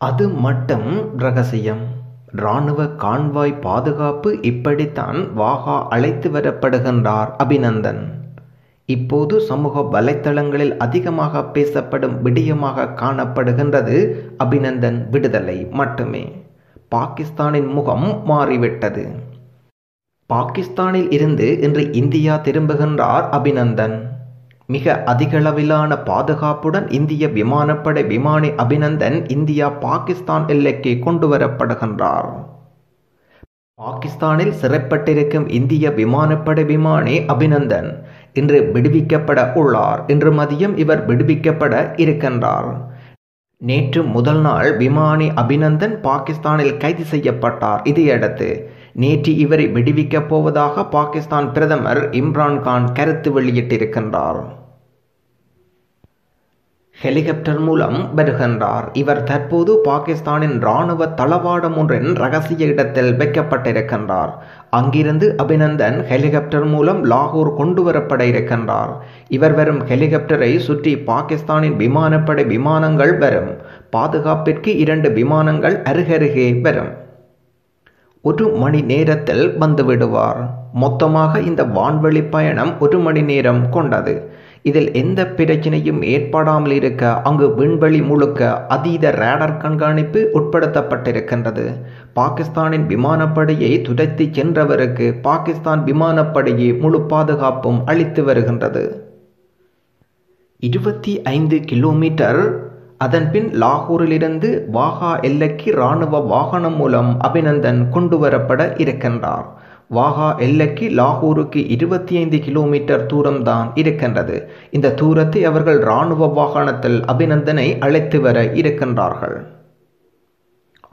அது மட்டும் ரகசியம். இராணுவ கான்வாய் பாதுகாப்பு இப்படித்தான் வாகா அழைத்து வரப்படுகின்றார் அபிநந்தன். இப்போது சமூக வலைத்தளங்களில் அதிகமாக பேசப்படும் விடயமாக காணப்படுகின்றது அபிநந்தன் விடுதலை மட்டுமே. பாகிஸ்தானின் முகம் மாறிவிட்டது. பாகிஸ்தானில் இருந்து இன்று இந்தியா திரும்புகின்றார் அபிநந்தன். மிக அதிகளவிலான பாதுகாப்புடன் இந்திய விமானப்படை விமானி அபிநந்தன் இந்தியா பாகிஸ்தான் எல்லைக்கு கொண்டு வரப்படுகின்றார் பாகிஸ்தானில் சிறைப்பட்டிருக்கும் இந்திய விமானப்படை விமானி அபிநந்தன் இன்று விடுவிக்கப்பட உள்ளார். இன்று மதியம் இவர் விடுவிக்கப்பட இருக்கின்றார். நேற்று முதல் நாள் விமானி அபிநந்தன் பாகிஸ்தானில் கைது செய்யப்பட்டார். இதையடுத்து நேற்று இவரை விடுவிக்கப் போவதாக பாகிஸ்தான் பிரதமர் இம்ரான்கான் கருத்து வெளியிட்டிருக்கின்றார். ஹெலிகாப்டர் மூலம் வருகின்றார். இவர் தற்போது பாகிஸ்தானின் இராணுவ தளவாடம் ஒன்றின் ரகசிய இடத்தில் வைக்கப்பட்டிருக்கின்றார். அங்கிருந்து அபிநந்தன் ஹெலிகாப்டர் மூலம் லாகூர் கொண்டு வரப்பட இருக்கின்றார். இவர் வரும் ஹெலிகாப்டரை சுற்றி பாகிஸ்தானின் விமானப்படை விமானங்கள் வரும். பாதுகாப்பிற்கு இரண்டு விமானங்கள் அருகருகே வரும். ஒரு மணி நேரத்தில் வந்துவிடுவார். மொத்தமாக இந்த வான்வெளி பயணம் ஒரு மணி நேரம் கொண்டது. இதில் எந்த பிரச்சனையும் ஏற்படாமல் இருக்க அங்கு விண்வெளி முழுக்க அதீத ரேடர் கண்காணிப்பு உட்படுத்தப்பட்டிருக்கின்றது. பாகிஸ்தானின் விமானப்படையை துடைத்து சென்றவருக்கு பாகிஸ்தான் விமானப்படையை முழு பாதுகாப்பும் அளித்து வருகின்றது. இருபத்தி ஐந்து கிலோமீட்டர். அதன்பின் லாகூரிலிருந்து வாகா எல்லைக்கு இராணுவ வாகனம் மூலம் அபிநந்தன் கொண்டு வரப்பட இருக்கின்றார். வாகா எல்லைக்கு லாகூருக்கு இருபத்தி ஐந்து கிலோமீட்டர் தூரம்தான் இருக்கின்றது. இந்த தூரத்தை அவர்கள் இராணுவ வாகனத்தில் அபிநந்தனை அழைத்து வர இருக்கின்றார்கள்.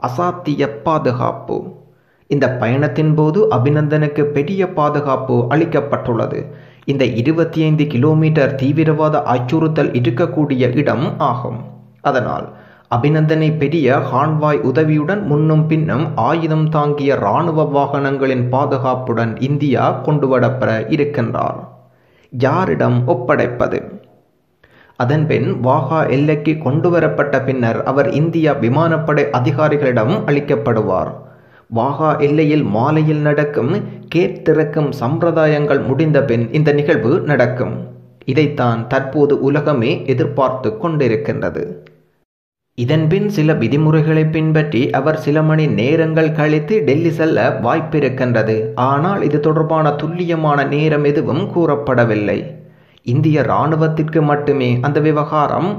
அசாத்திய பாதுகாப்பு. இந்த பயணத்தின் போது அபிநந்தனுக்கு பெரிய பாதுகாப்பு அளிக்கப்பட்டுள்ளது. இந்த இருபத்தி ஐந்து கிலோமீட்டர் தீவிரவாத அச்சுறுத்தல் இருக்கக்கூடிய இடம் ஆகும். அதனால் அபிநந்தனை பெரிய ஹான்வாய் உதவியுடன் முன்னும் பின்னும் ஆயுதம் தாங்கிய இராணுவ வாகனங்களின் பாதுகாப்புடன் இந்தியா கொண்டுவரப்பெற இருக்கின்றார். யாரிடம் ஒப்படைப்பது? அதன்பின் வாகா எல்லைக்கு கொண்டு வரப்பட்ட பின்னர் அவர் இந்தியா விமானப்படை அதிகாரிகளிடம் அளிக்கப்படுவார். வாகா எல்லையில் மாலையில் நடக்கும் கேட் திறக்கும் சம்பிரதாயங்கள் முடிந்த பின் இந்த நிகழ்வு நடக்கும். இதைத்தான் தற்போது உலகமே எதிர்பார்த்து கொண்டிருக்கின்றது. இதன்பின் சில விதிமுறைகளை பின்பற்றி அவர் சில மணி நேரங்கள் கழித்து டெல்லி செல்ல வாய்ப்பிருக்கின்றது. ஆனால் இது தொடர்பான துல்லியமான நேரம் எதுவும் கூறப்படவில்லை. இந்திய இராணுவத்திற்கு மட்டுமே அந்த விவகாரம்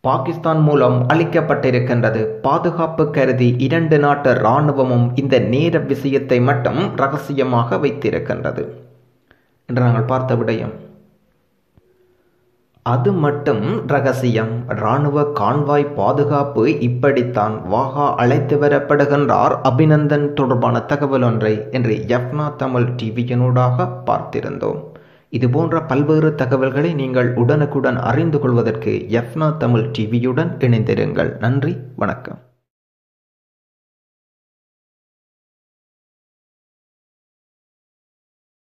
பாகிஸ்தான் மூலம் அளிக்கப்பட்டிருக்கின்றது. பாதுகாப்பு கருதி இரண்டு நாட்டு இராணுவமும் இந்த நேர விஷயத்தை மட்டும் ரகசியமாக வைத்திருக்கின்றது. என்று நாங்கள் பார்த்த விடயம். அது மட்டும் ரகசியம். இராணுவ கான்வாய் பாதுகாப்பு இப்படித்தான் வாகா அழைத்து வரப்படுகின்றார். அபிநந்தன் தொடர்பான தகவல் ஒன்றை என்று எஃப்னா தமிழ் டிவியினூடாக பார்த்திருந்தோம். இதுபோன்ற பல்வேறு தகவல்களை நீங்கள் உடனுக்குடன் அறிந்து கொள்வதற்கு எஃப்னா தமிழ் டிவியுடன் இணைந்திருங்கள். நன்றி வணக்கம்.